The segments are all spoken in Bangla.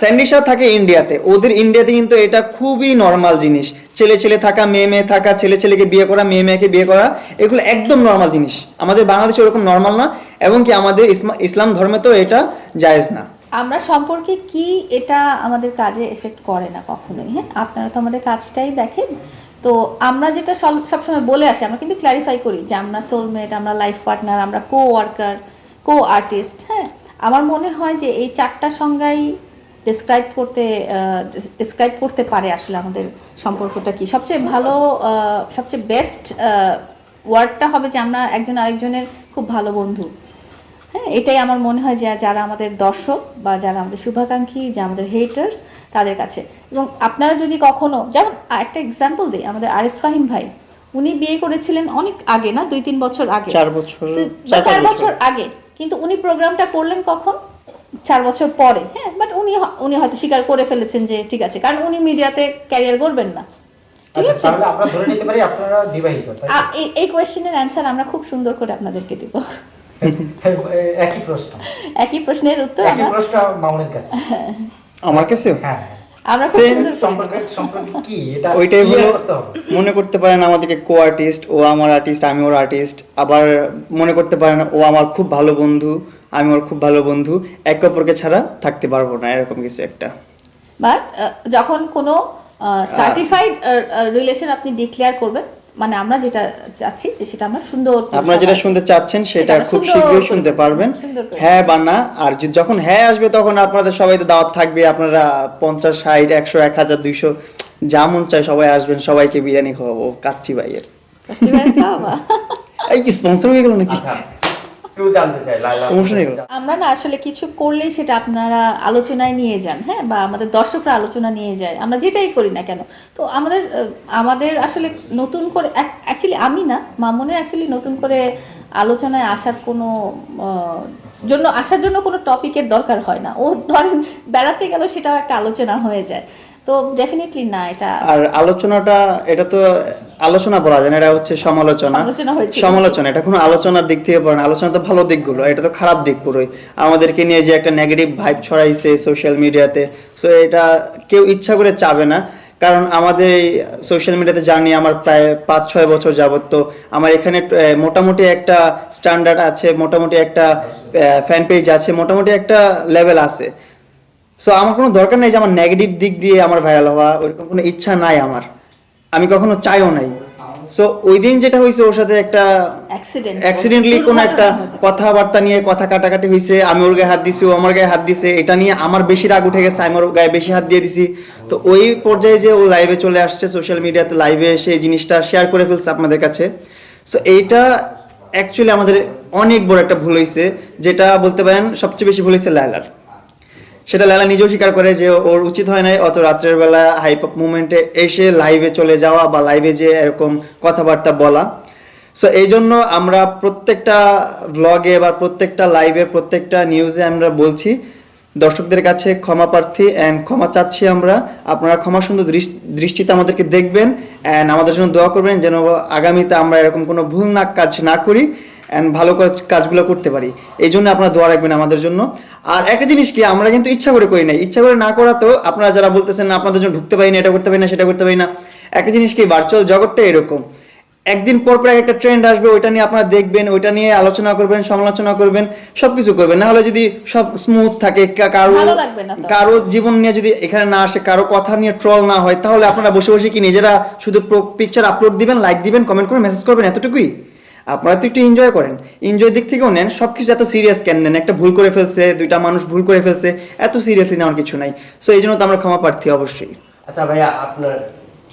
স্যান্ডিশা থাকে ইন্ডিয়াতে, ওদের ইন্ডিয়াতে কিন্তু এটা খুবই নর্মাল জিনিস। ছেলে ছেলে থাকা, মেয়ে মেয়ে থাকা, ছেলে ছেলেকে বিয়ে করা, মেয়ে মেয়েকে বিয়ে করা, এগুলো একদম নর্মাল জিনিস। আমাদের বাংলাদেশে ওরকম নর্মাল না, এবং কি আমাদের ইসলাম ধর্মে তো এটা জায়েজ না। আমরা সম্পর্কে কি এটা আমাদের কাজে এফেক্ট করে না কখনোই হ্যাঁ? আপনারা তো আমাদের কাজটাই দেখেন। তো আমরা যেটা সবসময় বলে আসি, আমরা কিন্তু ক্ল্যারিফাই করি যে আমরা সোলমেট আমরা লাইফ পার্টনার আমরা কো ওয়ার্কার কো আর্টিস্ট হ্যাঁ? আমার মনে হয় যে এই চারটা সংজ্ঞাই ডিসক্রাইব করতে ডিসক্রাইব করতে পারে আসলে আমাদের সম্পর্কটা কি? সবচেয়ে ভালো সবচেয়ে বেস্ট ওয়ার্ডটা হবে যে আমরা একজন আরেকজনের খুব ভালো বন্ধু। হ্যাঁ এটাই আমার মনে হয় যে যারা আমাদের দর্শক বা যারা আমাদের শুভাকাঙ্ক্ষী যে আমাদের হেটার্স তাদের কাছে। এবং আপনারা যদি কখনো যেমন একটা এক্সাম্পল দিই আমাদের আরিস ফাহিম ভাই উনি বিয়ে করেছিলেন অনেক আগে না দুই তিন বছর আগে? চার বছর চার বছর। আগে। কিন্তু উনি প্রোগ্রামটা করলেন কখন? চার বছর পরে হ্যাঁ বাট উনি উনি হয়তো স্বীকার করে ফেলেছেন যে ঠিক আছে কারণ উনি মিডিয়াতে ক্যারিয়ার করবেন না। ঠিক আচ্ছা আছে? তাহলে আমরা ধরে নিতে পারি আপনারা বিবাহিত তাই এই- কোয়েশ্চেনের অ্যান্সার আমরা খুব সুন্দর করে আপনাদেরকে দিব। একই প্রশ্ন। একই প্রশ্নের উত্তর একই প্রশ্ন মামুনের কাছে। আমার কাছেও? হ্যাঁ। আমরা। কি? এটা ওইটাই হলো মনে করতে পারেন আমাদেরকে কো আর্টিস্ট ও আমার আর্টিস্ট আমি ওর আর্টিস্ট আবার মনে করতে পারেন ও আমার খুব ভালো বন্ধু আমি ওর খুব ভালো বন্ধু। একে অপরকে ছাড়া থাকতে পারব না এরকম কিছু একটা। বাট যখন কোনো সার্টিফাইড রিলেশন আপনি ডিক্লেয়ার করবেন মানে আমরা যেটা চাচ্ছি যে সেটা আমরা সুন্দর আপনারা যেটা শুনতে চাচ্ছেন সেটা খুব শীঘ্রই শুনতে পারবেন। হ্যাঁ বা না? আর যদি- যখন হ্যাঁ আসবে তখন আপনাদের সবাই তো দাওয়াত থাকবে আপনারা পঞ্চাশ ষাট একশো এক হাজার দুইশো যা মন চায় সবাই আসবেন সবাইকে বিরিয়ানি খাওয়াবো। কাচ্চি ভাইয়ের। কাচ্চি ভাইয়ের খাওয়াবা। এই স্পন্সর হয়ে গেল নাকি? আচ্ছা। একটু জানতে চাই লাইলা Promotion এ গেল। আমরা না আসলে কিছু করলেই সেটা আপনারা আলোচনায় নিয়ে যান হ্যাঁ বা আমাদের দর্শকরা আলোচনা নিয়ে যায়। আমরা যেটাই করি না কেন তো আমাদের আমাদের আসলে নতুন করে অ্যাকচুয়ালি আমি না মামুনের অ্যাকচুয়ালি নতুন করে আলোচনায় আসার কোনো আহ, জন্য আসার জন্য কোনো টপিকের দরকার হয় না। ও ধরেন বেড়াতে গেল সেটাও একটা আলোচনা হয়ে যায়। তো ডেফিনেটলি না এটা আর আলোচনাটা এটা তো আলোচনা বলা যায় না এটা হচ্ছে সমালোচনা। সমালোচনা এটা কোনো আলোচনার দিক থেকে পড়ে না আলোচনা তো ভালো দিকগুলো এটা তো খারাপ দিক পুরোই। আমাদেরকে নিয়ে যে একটা নেগেটিভ ভাইব ছড়াইছে সোশ্যাল মিডিয়াতে সো এটা কেউ ইচ্ছা করে চাবে না কারণ আমাদের সোশ্যাল মিডিয়াতে জানি আমার প্রায় পাঁচ ছয় বছর যাবত তো আমার এখানে মোটামুটি একটা স্ট্যান্ডার্ড আছে মোটামুটি একটা ফ্যান পেজ আছে মোটামুটি একটা লেভেল আছে। সো আমার কোনো দরকার নেই যে আমার নেগেটিভ দিক দিয়ে আমার ভাইরাল হওয়া ওরকম কোনো ইচ্ছা নাই আমার। আমি কখনো চাইও নাই। সো ওই দিন যেটা হয়েছে ওর সাথে একটা অ্যাক্সিডেন্টলি কোনো একটা কথাবার্তা নিয়ে কথা কাটাকাটি হয়েছে। আমি ওর গায়ে হাত দিছি ও আমার গায়ে হাত দিছে। এটা নিয়ে আমার বেশি রাগ উঠে গেছে আমি ওর গায়ে বেশি হাত দিয়ে দিছি। তো ওই পর্যায়ে যে ও লাইভে চলে আসছে সোশ্যাল মিডিয়াতে লাইভে এসে এই জিনিসটা শেয়ার করে ফেলছে আপনাদের কাছে। সো এইটা অ্যাকচুয়ালি আমাদের অনেক বড় একটা ভুল হয়েছে যেটা বলতে পারেন সবচেয়ে বেশি ভুল হয়েছে লায়লার। সেটা লালা নিজেও স্বীকার করে যে ওর উচিত হয় নাই, অত রাত্রের বেলা হাইপ মুভমেন্টে এসে লাইভে চলে যাওয়া বা লাইভে যে এরকম কথাবার্তা বলা। সো এই জন্য আমরা প্রত্যেকটা ব্লগে বা প্রত্যেকটা লাইভে প্রত্যেকটা নিউজে আমরা বলছি, দর্শকদের কাছে ক্ষমা প্রার্থী অ্যান্ড ক্ষমা চাচ্ছি আমরা। আপনারা ক্ষমা সুন্দর দৃষ্টিতে আমাদেরকে দেখবেন অ্যান্ড আমাদের জন্য দোয়া করবেন যেন আগামীতে আমরা এরকম কোনো ভুল না কাজ না করি। অ্যান্ড ভালো কাজ- কাজগুলো করতে পারি। এই জন্য আপনারা দোয়া রাখবেন আমাদের জন্য। আর একটা জিনিস কি আমরা কিন্তু ইচ্ছা করে করি না ইচ্ছা করে না করা তো আপনারা যারা বলতেছেন না আপনাদের জন্য ঢুকতে পারি না এটা করতে পারি না সেটা করতে পারি না। একটা জিনিস কি ভার্চুয়াল জগৎটা এরকম। একদিন পর পর একটা ট্রেন্ড আসবে ওইটা নিয়ে আপনারা দেখবেন ওইটা নিয়ে আলোচনা করবেন সমালোচনা করবেন সবকিছু করবেন। না হলে যদি সব স্মুথ থাকে কারও। কারও জীবন নিয়ে যদি এখানে না আসে কারও কথা নিয়ে ট্রল না হয় তাহলে আপনারা বসে বসে কি নিজেরা শুধু পিকচার আপলোড দিবেন লাইক দিবেন কমেন্ট করে মেসেজ করবেন এতটুকুই? আপনারা তো একটু এনজয় করেন। এনজয়ের দিক থেকেও নেন সব কিছু এত সিরিয়াস কেন নেন? একটা ভুল করে ফেলছে, দুইটা মানুষ ভুল করে ফেলছে, এত সিরিয়াসলি নেওয়ার কিছু নাই। সো এই জন্য তো আমরা ক্ষমা প্রার্থী অবশ্যই। আচ্ছা ভাইয়া, আপনার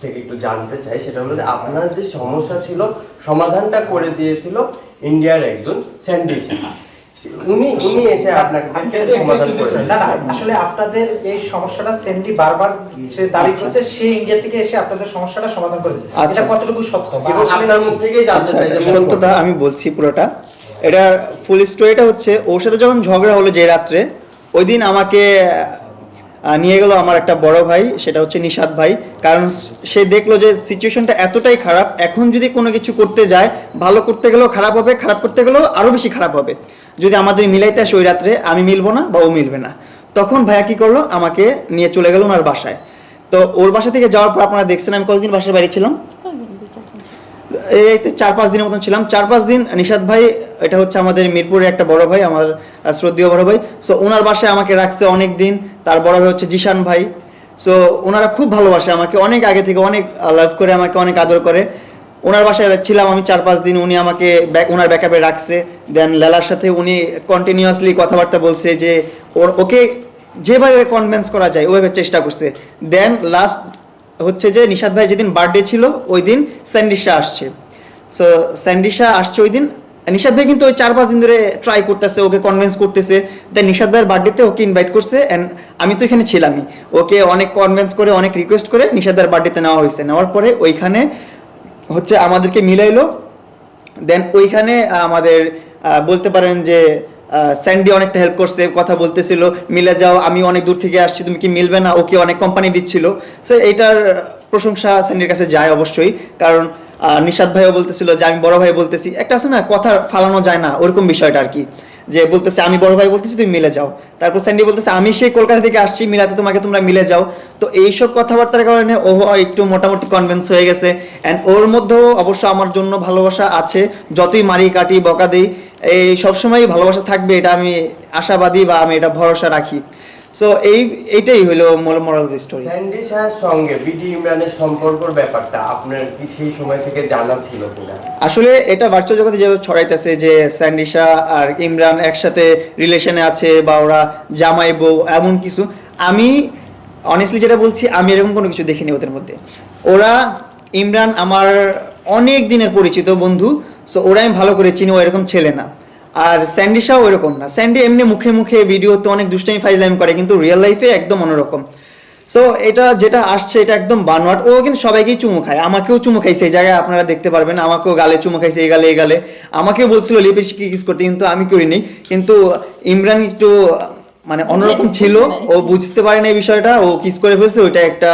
থেকে একটু জানতে চাই, সেটা হলো যে আপনার যে সমস্যা ছিল, সমাধানটা করে দিয়েছিল ইন্ডিয়ার একজন স্যান্ডি উনি উনি এসে আপনাকে সমাধান করে না না আসলে আপনাদের এই সমস্যাটা বারবার সে দাবি আচ্ছা। করছে সে ইন্ডিয়া থেকে এসে আপনাদের সমস্যাটা সমাধান করেছে আচ্ছা। এটা কতটুকু সত্য এবং আপনার মুখ থেকেই জানতে আচ্ছা চাই সত্যতা আমি বলছি পুরোটা এটা ফুল স্টোরিটা হচ্ছে ওর সাথে যখন ঝগড়া হলো যে রাত্রে ওই দিন আমাকে নিয়ে গেল আমার একটা বড় ভাই সেটা হচ্ছে নিশাদ ভাই। কারণ সে দেখল যে সিচুয়েশনটা এতটাই খারাপ এখন যদি কোনো কিছু করতে যায় ভালো করতে গেলেও খারাপ হবে খারাপ করতে গেলেও আরও বেশি খারাপ হবে। যদি আমাদের মিলাইতে আসে ওই রাত্রে আমি মিলবো না বা ও মিলবে না। তখন ভাইয়া কি করল? আমাকে নিয়ে চলে গেল ওনার বাসায়। তো ওর বাসা থেকে যাওয়ার পর আপনারা দেখছেন আমি কতদিন বাসার বাড়ি ছিলাম। এই তো চার পাঁচ দিনের মতন ছিলাম। চার পাঁচ দিন নিশাদ ভাই এটা হচ্ছে আমাদের মিরপুরের একটা বড় ভাই, আমার শ্রদ্ধেয় বড় ভাই। সো ওনার বাসায় আমাকে রাখছে অনেক দিন তার বড় ভাই হচ্ছে জিশান ভাই। সো ওনারা খুব ভালোবাসে আমাকে। অনেক আগে থেকে অনেক লাভ করে আমাকে, অনেক আদর করে। ওনার বাসায় ছিলাম আমি চার পাঁচ দিন। উনি আমাকে back- ওনার ব্যাকআপে রাখছে। দেন লেলার সাথে উনি কন্টিনিউয়াসলি কথাবার্তা বলছে যে, ওর, ওকে যেভাবে কনভিন্স করা যায় ওইভাবে চেষ্টা করছে। দেন লাস্ট হচ্ছে যে, নিশাদ ভাই যেদিন বার্থডে ছিল, ওই দিন স্যান্ডিশা আসছে। সো স্যান্ডিশা আসছে ওই দিন। নিশাদ ভাই কিন্তু ওই চার পাঁচ দিন ধরে ট্রাই করতেছে, ওকে কনভিন্স করতেছে। দেন নিশাদ ভাইয়ের বার্থডেতে ওকে ইনভাইট করছে অ্যান্ড আমি তো এখানে ছিলামই। ওকে অনেক কনভিন্স করে, অনেক রিকোয়েস্ট করে নিশাদ ভাইয়ের বার্থডেতে নেওয়া হয়েছে। নেওয়ার পরে ওইখানে হচ্ছে আমাদেরকে মিলাইলো। দেন ওইখানে আমাদের বলতে পারেন যে স্যান্ডি অনেকটা হেল্প করছে, কথা বলতেছিল, মিলে যাও, আমি অনেক দূর থেকে আসছি, তুমি কি মিলবে না? ওকে অনেক কোম্পানি দিচ্ছিল। সো এইটার প্রশংসা স্যান্ডির কাছে যায় অবশ্যই। কারণ নিশাদ ভাইও বলতেছিল যে, আমি বড় ভাই বলতেছি। একটা আছে না, কথা ফালানো যায় না, ওরকম বিষয়টা আর কি। যে বলতেছে, আমি বড় ভাই বলতেছি, তুমি মিলে যাও। তারপর স্যান্ডি বলতেছে, আমি সেই কলকাতা থেকে আসছি, মিলাতে তোমাকে তোমরা মিলে যাও। তো এইসব কথাবার্তার কারণে ও একটু মোটামুটি কনভিন্স হয়ে গেছে। অ্যান্ড ওর মধ্যেও অবশ্য আমার জন্য ভালোবাসা আছে। যতই মারি কাটি, বকা দিই, এই সবসময় ভালোবাসা থাকবে, এটা আমি আশাবাদী বা আমি এটা ভরসা রাখি। সো এই এইটাই হলো মূল মোরাল স্টোরি স্যান্ডি শাহের সঙ্গে বিডি ইমরানের সম্পর্কর ব্যাপারটা আপনার কি সেই সময় থেকে জানা ছিল কিনা? আসলে এটা ভার্চুয়াল জগতে যেভাবে ছড়াইতেছে যে স্যান্ডিশা আর ইমরান একসাথে রিলেশনে আছে বা ওরা জামাই বউ এমন কিছু আমি অনেস্টলি যেটা বলছি আমি এরকম কোনো কিছু দেখিনি ওদের মধ্যে। ওরা ইমরান আমার অনেক দিনের পরিচিত বন্ধু সো ওরা আমি ভালো করে চিনি ও এরকম ছেলে না। আর স্যান্ডিশাও এরকম না। স্যান্ডি এমনি মুখে মুখে ভিডিওতে অনেক দুষ্টামি ফাইজলাইম করে কিন্তু রিয়েল লাইফে একদম অন্যরকম। সো এটা যেটা আসছে এটা একদম বানোয়াট। ও কিন্তু সবাইকেই চুমু খায়। আমাকেও চুমু খাইছে এই জায়গায় আপনারা দেখতে পারবেন। আমাকেও গালে চুমু খাইছে এই গালে এই গালে। আমাকেও বলছিল লিপস্টিক কিস করতে। কিন্তু আমি করিনি। কিন্তু ইমরান একটু মানে অন্যরকম ছিল। ও বুঝতে পারে না এই বিষয়টা। ও কিস করে ফেলছে ওইটা একটা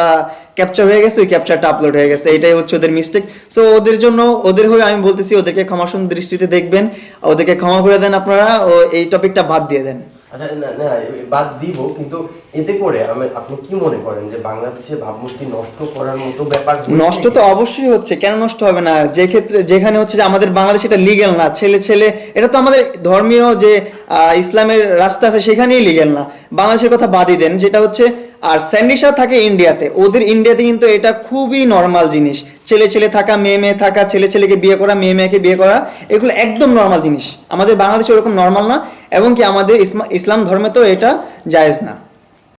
ক্যাপচার হয়ে গেছে ওই ক্যাপচারটা আপলোড হয়ে গেছে। এটাই হচ্ছে ওদের মিস্টেক সো ওদের জন্য ওদের হয়ে আমি বলতেছি ওদেরকে ক্ষমা সুন্দর দৃষ্টিতে দেখবেন। ওদেরকে ক্ষমা করে দেন আপনারা ও এই টপিকটা বাদ দিয়ে দেন। আচ্ছা না না বাদ দিব কিন্তু এতে করে আমি আপনি কি মনে করেন যে বাংলাদেশের ভাবমূর্তি নষ্ট করার মতো ব্যাপার নষ্ট তো অবশ্যই হচ্ছে কেন নষ্ট হবে না? যে ক্ষেত্রে যেখানে হচ্ছে যে আমাদের বাংলাদেশে এটা লিগেল না ছেলে ছেলে এটা তো আমাদের ধর্মীয় যে আহ, ইসলামের রাস্তা আছে সেখানেই লিগেল না। বাংলাদেশের কথা বাদই দেন যেটা হচ্ছে আর স্যান্ডিশা থাকে ইন্ডিয়াতে। ওদের ইন্ডিয়াতে কিন্তু এটা খুবই নর্মাল জিনিস। ছেলে ছেলে থাকা, মেয়ে মেয়ে থাকা, ছেলে ছেলেকে বিয়ে করা, মেয়ে মেয়েকে বিয়ে করা, এগুলো একদম নর্মাল জিনিস। আমাদের বাংলাদেশে ওরকম নর্মাল না, এবং কি আমাদের ইসলাম ধর্মে তো এটা জায়েজ না।